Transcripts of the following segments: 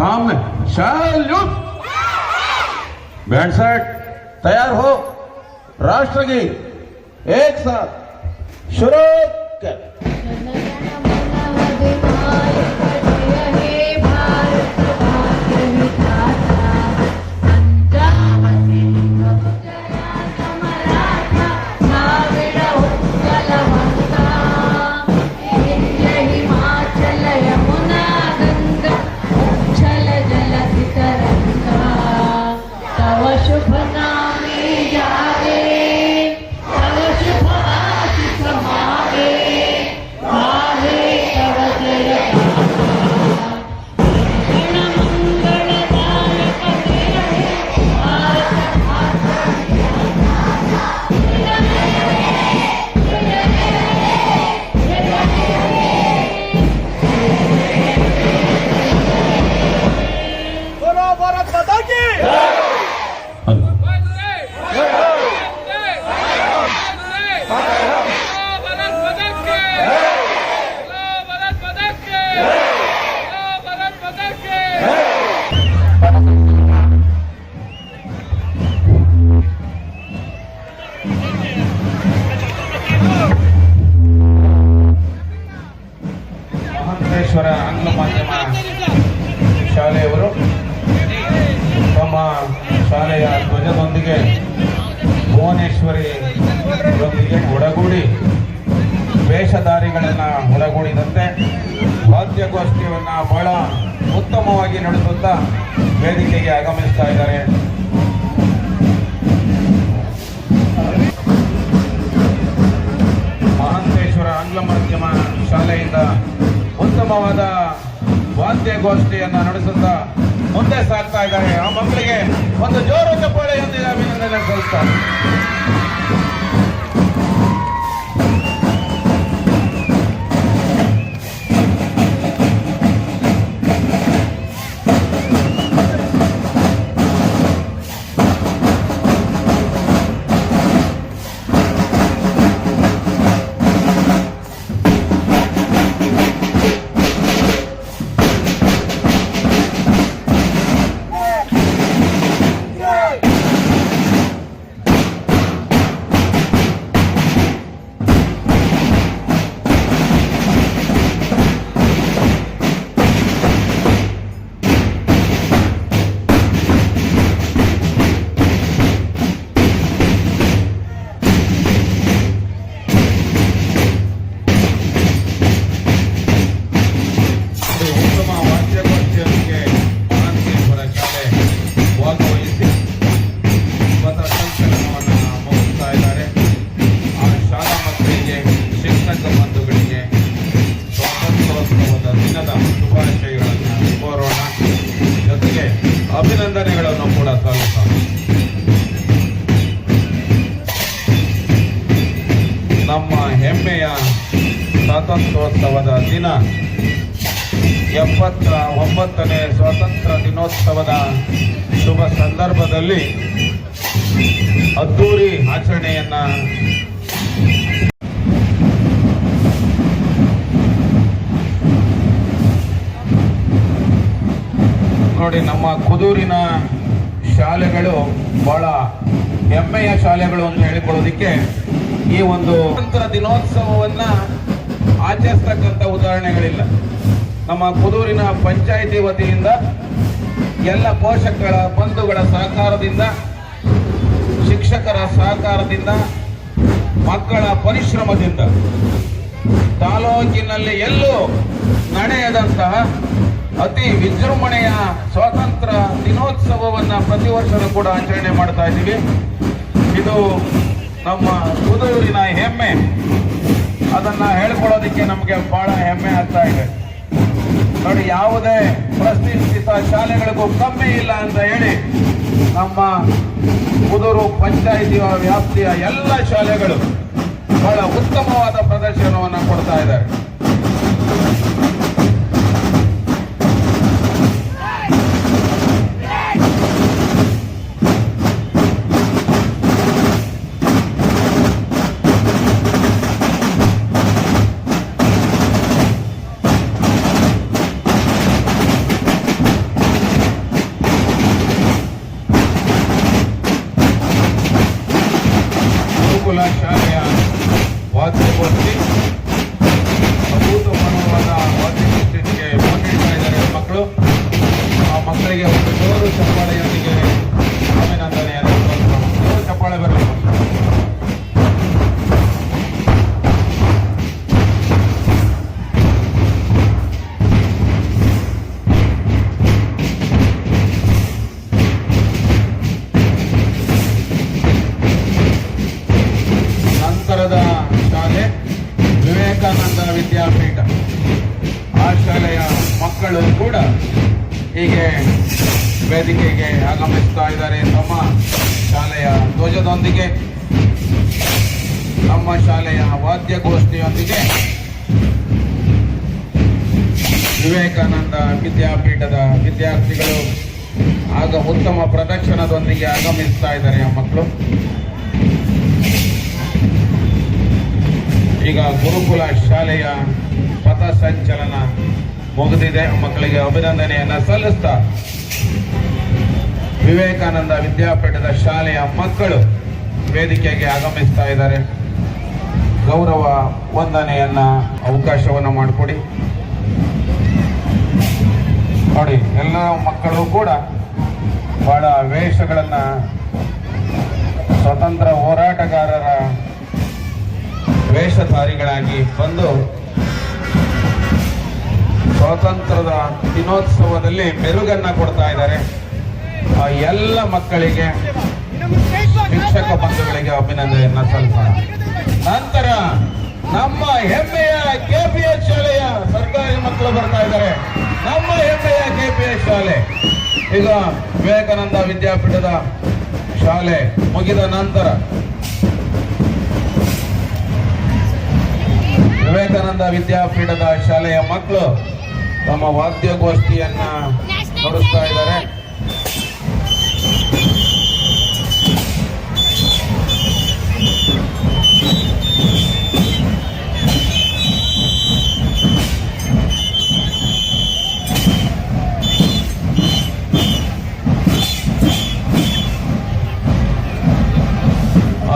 सामने। Salute band set तैयार हो। राष्ट्र की एक साथ। शुरू। ನಡೆಸುತ್ತಾ ವೇದಿಕೆಗೆ ಆಗಮಿಸ್ತಾ ಇದ್ದಾರೆ. ಮಹಂತೇಶ್ವರ ಆಂಗ್ಲ ಮಾಧ್ಯಮ ಶಾಲೆಯಿಂದ ಉತ್ತಮವಾದ ವಾದ್ಯಗೋಷ್ಠಿಯನ್ನ ನಡೆಸುತ್ತಾ ಮುಂದೆ ಸಾಗ್ತಾ ಇದ್ದಾರೆ. ಆ ಮಕ್ಕಳಿಗೆ ಒಂದು ಜೋರು ಚಪ್ಪಾಳೆಯೊಂದಿಗೆ ಅಭಿನಂದನೆ ಸಲ್ಲಿಸ್ತಾರೆ ಎಪ್ಪತ್ತ ಒಂಬತ್ತನೇ ಸ್ವಾತಂತ್ರ್ಯ ದಿನೋತ್ಸವದ ಶುಭ ಸಂದರ್ಭದಲ್ಲಿ ಅದ್ದೂರಿ ಆಚರಣೆಯನ್ನ ನೋಡಿ, ನಮ್ಮ ಕುದೂರಿನ ಶಾಲೆಗಳು ಬಹಳ ಹೆಮ್ಮೆಯ ಶಾಲೆಗಳು ಅಂತ ಹೇಳಿಕೊಳ್ಳೋದಿಕ್ಕೆ ಈ ಒಂದು ಸ್ವಾತಂತ್ರ್ಯ ದಿನೋತ್ಸವವನ್ನ ಆಚರಿಸ್ತಕ್ಕಂಥ ಉದಾಹರಣೆಗಳಿಲ್ಲ. ನಮ್ಮ ಕುದೂರಿನ ಪಂಚಾಯಿತಿ ವತಿಯಿಂದ ಎಲ್ಲ ಪೋಷಕರ ಬಂಧುಗಳ ಸಹಕಾರದಿಂದ, ಶಿಕ್ಷಕರ ಸಹಕಾರದಿಂದ, ಮಕ್ಕಳ ಪರಿಶ್ರಮದಿಂದ ತಾಲೂಕಿನಲ್ಲಿ ಎಲ್ಲೂ ನಡೆಯದಂತಹ ಅತಿ ವಿಜೃಂಭಣೆಯ ಸ್ವಾತಂತ್ರ್ಯ ದಿನೋತ್ಸವವನ್ನು ಪ್ರತಿ ವರ್ಷವೂ ಕೂಡ ಆಚರಣೆ ಮಾಡ್ತಾ ಇದ್ದೀವಿ. ಇದು ನಮ್ಮ ಕುದೂರಿನ ಹೆಮ್ಮೆ. ಅದನ್ನು ಹೇಳ್ಕೊಳ್ಳೋದಕ್ಕೆ ನಮಗೆ ಭಾಳ ಹೆಮ್ಮೆ ಆಗ್ತಾ ಇದೆ. ನೋಡಿ, ಯಾವುದೇ ಪ್ರತಿಷ್ಠಿತ ಶಾಲೆಗಳಿಗೂ ಕಮ್ಮಿ ಇಲ್ಲ ಅಂತ ಹೇಳಿ ನಮ್ಮ ಕುದೂರು ಪಂಚಾಯಿತಿಯ ವ್ಯಾಪ್ತಿಯ ಎಲ್ಲ ಶಾಲೆಗಳು ಬಹಳ ಉತ್ತಮವಾದ ಪ್ರದರ್ಶನವನ್ನು ಕೊಡ್ತಾ ಇದ್ದಾರೆ. ಹೀಗೆ ವೇದಿಕೆಗೆ ಆಗಮಿಸ್ತಾ ಇದ್ದಾರೆ ನಮ್ಮ ಶಾಲೆಯ ಧ್ವಜದೊಂದಿಗೆ, ನಮ್ಮ ಶಾಲೆಯ ವಾದ್ಯಗೋಷ್ಠಿಯೊಂದಿಗೆ ವಿವೇಕಾನಂದ ವಿದ್ಯಾಪೀಠದ ವಿದ್ಯಾರ್ಥಿಗಳು ಆಗ ಉತ್ತಮ ಪ್ರದರ್ಶನದೊಂದಿಗೆ ಆಗಮಿಸ್ತಾ ಇದ್ದಾರೆ ಆ ಮಕ್ಕಳು. ಈಗ ಗುರುಕುಲ ಶಾಲೆಯ ಪಥಸಂಚಲನ ಮುಗಿದಿದೆ ಮಕ್ಕಳಿಗೆ ಅಭಿನಂದನೆಯನ್ನ ಸಲ್ಲಿಸ್ತಾ ವಿವೇಕಾನಂದ ವಿದ್ಯಾಪೀಠದ ಶಾಲೆಯ ಮಕ್ಕಳು ವೇದಿಕೆಗೆ ಆಗಮಿಸ್ತಾ ಇದ್ದಾರೆ. ಗೌರವ ವಂದನೆಯನ್ನ ಅವಕಾಶವನ್ನು ಮಾಡಿಕೊಡಿ. ನೋಡಿ, ಎಲ್ಲ ಮಕ್ಕಳು ಕೂಡ ಬಹಳ ವೇಷಗಳನ್ನ ಸ್ವತಂತ್ರ ಹೋರಾಟಗಾರರ ವೇಷಧಾರಿಗಳಾಗಿ ಬಂದು ಸ್ವಾತಂತ್ರ್ಯದ ದಿನೋತ್ಸವದಲ್ಲಿ ಮೆರುಗನ್ನ ಕೊಡ್ತಾ ಇದ್ದಾರೆ. ಆ ಎಲ್ಲ ಮಕ್ಕಳಿಗೆ, ಶಿಕ್ಷಕ ಬಂಧುಗಳಿಗೆ ಅಭಿನಂದನೆಯನ್ನ ಸಲ್ಲಿಸೋಣ. ನಂತರ ನಮ್ಮ ಹೆಮ್ಮೆಯ ಕೆಪಿಎಸ್ ಶಾಲೆಯ ಸರ್ಕಾರಿ ಮಕ್ಕಳು ಬರ್ತಾ ಇದ್ದಾರೆ. ನಮ್ಮ ಹೆಮ್ಮೆಯ ಕೆಪಿಎಸ್ ಶಾಲೆ. ಈಗ ವಿವೇಕಾನಂದ ವಿದ್ಯಾಪೀಠದ ಶಾಲೆ ಮುಗಿದ ನಂತರ ವಿವೇಕಾನಂದ ವಿದ್ಯಾಪೀಠದ ಶಾಲೆಯ ಮಕ್ಕಳು ತಮ್ಮ ವಾದ್ಯಗೋಷ್ಠಿಯನ್ನ ನಡೆಸ್ತಾ ಇದ್ದಾರೆ.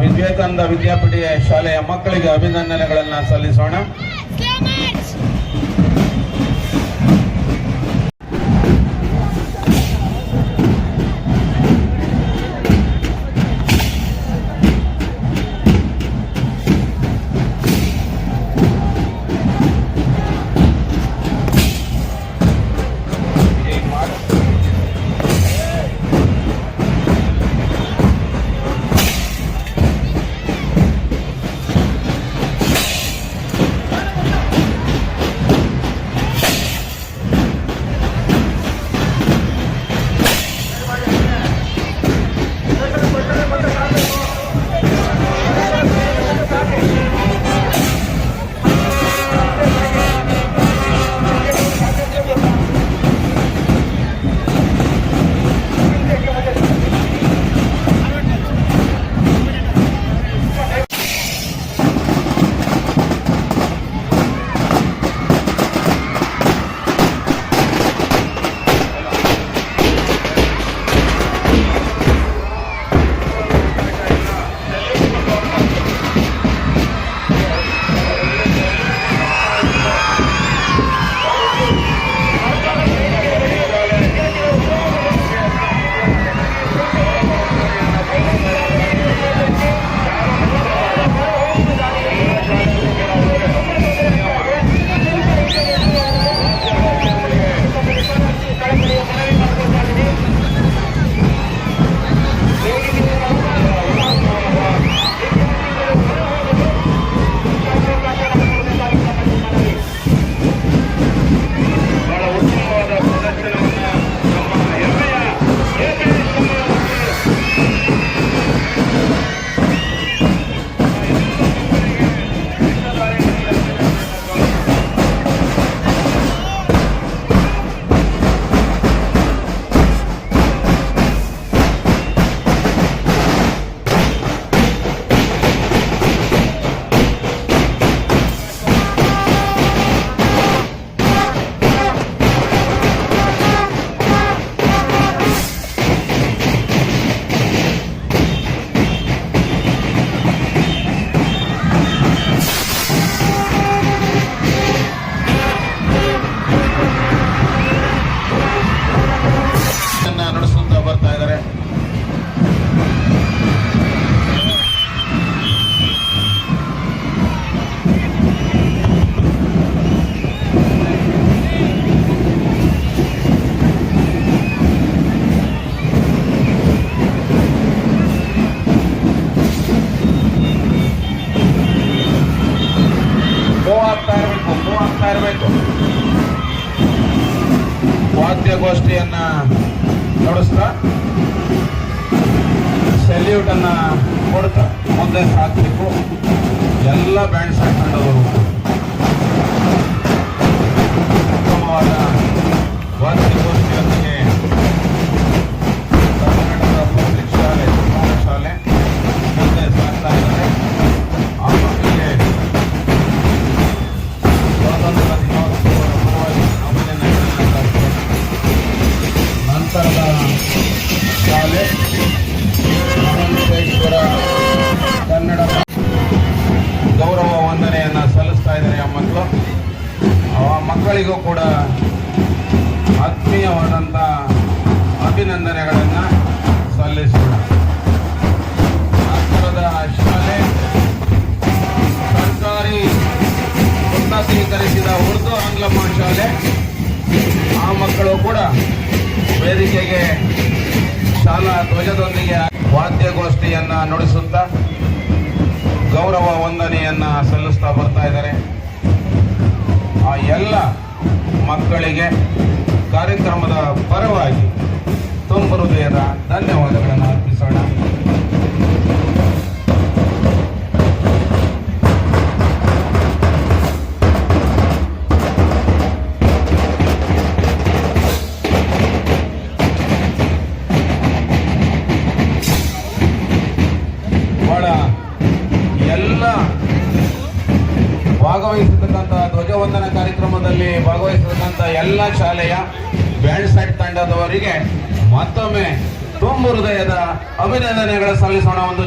ವಿವೇಕಾನಂದ ವಿದ್ಯಾಪೀಠ ಶಾಲೆಯ ಮಕ್ಕಳಿಗೆ ಅಭಿನಂದನೆಗಳನ್ನು ಸಲ್ಲಿಸೋಣ. ಮುಂದೆ ಹಾಕಬೇಕು. ಎಲ್ಲ ಬ್ಯಾಂಡ್ ಮಕ್ಕಳಿಗೂ ಕೂಡ ಆತ್ಮೀಯವಾದಂಥ ಅಭಿನಂದನೆಗಳನ್ನು ಸಲ್ಲಿಸೋಣ. ನಂತರದ ಶಾಲೆ ಸರ್ಕಾರಿ ಉನ್ನತೀಕರಿಸಿದ ಉರ್ದು ಆಂಗ್ಲ ಶಾಲೆ, ಆ ಮಕ್ಕಳು ಕೂಡ ವೇದಿಕೆಗೆ ಶಾಲಾ ಧ್ವಜದೊಂದಿಗೆ ವಾದ್ಯಗೋಷ್ಠಿಯನ್ನು ನುಡಿಸುತ್ತಾ ಗೌರವ ವಂದನೆಯನ್ನು ಸಲ್ಲಿಸ್ತಾ ಬರ್ತಾ ಇದ್ದಾರೆ. ಆ ಎಲ್ಲ ಮಕ್ಕಳಿಗೆ ಕಾರ್ಯಕ್ರಮದ ಪರವಾಗಿ ತುಂಬ ಹೃದಯದ ಧನ್ಯವಾದಗಳನ್ನು ಅರ್ಪಿಸೋಣ. ತಂಡದವರಿಗೆ ಮತ್ತೊಮ್ಮೆ ತುಂಬ ಹೃದಯದ ಅಭಿನಂದನೆಗಳ ಸಲ್ಲಿಸೋಣ. ಒಂದು